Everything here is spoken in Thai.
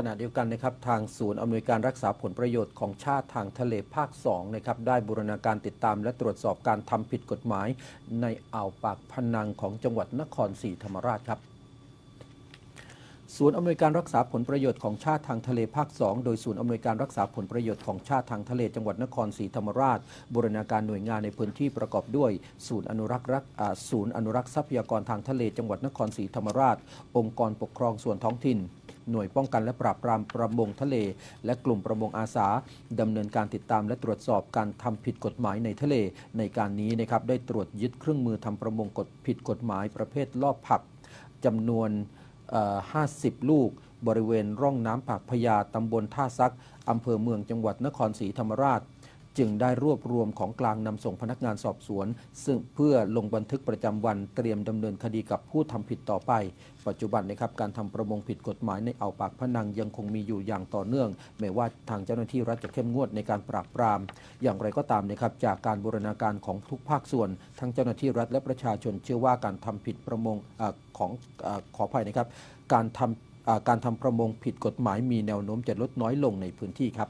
ขณะเดียวกันนะครับทางศูนย์อำนวยการรักษาผลประโยชน์ของชาติทางทะเลภาค2นะครับได้บูรณาการติดตามและตรวจสอบการทำผิดกฎหมาย ในอ่าวปากพนังของจังหวัดนครศรีธรรมราชครับศูนย์อำนวยการรักษาผลประโยชน์ของชาติทางทะเลภาค 2 โดยศูนย์อำนวยการรักษาผลประโยชน์ของชาติทางทะเลจังหวัดนครศรีธรรมราช บูรณาการหน่วยงานในพื้นที่ประกอบด้วย ศูนย์อนุรักษ์รักศูนย์อนุรักษ์ทรัพยากรทางทะเลจังหวัดนครศรีธรรมราช องค์กรปกครองส่วนท้องถิ่น หน่วยป้องกันและปราบปรามประมงทะเล และกลุ่มประมงอาสาดำเนินการติดตามและตรวจสอบการทำผิดกฎหมายในทะเล ในการนี้นะครับได้ตรวจยึดเครื่องมือทำประมงกฎผิดกฎหมายประเภทลอบผักจำนวน 50 ลูกบริเวณร่องน้ำปากพญาตำบลท่าซักอำเภอเมืองจังหวัดนครศรีธรรมราช จึงได้รวบรวมของกลางนำส่งพนักงานสอบสวน ซึ่งเพื่อลงบันทึกประจำวันเตรียมดำเนินคดีกับผู้ทำผิดต่อไป ปัจจุบันนะครับการทำประมงผิดกฎหมายในอ่าวปากพนังยังคงมีอยู่อย่างต่อเนื่องแม้ว่าทางเจ้าหน้าที่รัฐจะเข้มงวดในการปราบปราม อย่างไรก็ตามนะครับจากการบูรณาการของทุกภาคส่วน ทั้งเจ้าหน้าที่รัฐและประชาชนเชื่อว่าการทำผิดประมงอของอขออภัยนะครับ การทำการทำประมงผิดกฎหมายมีแนวโน้มจะลดน้อยลงในพื้นที่ครับ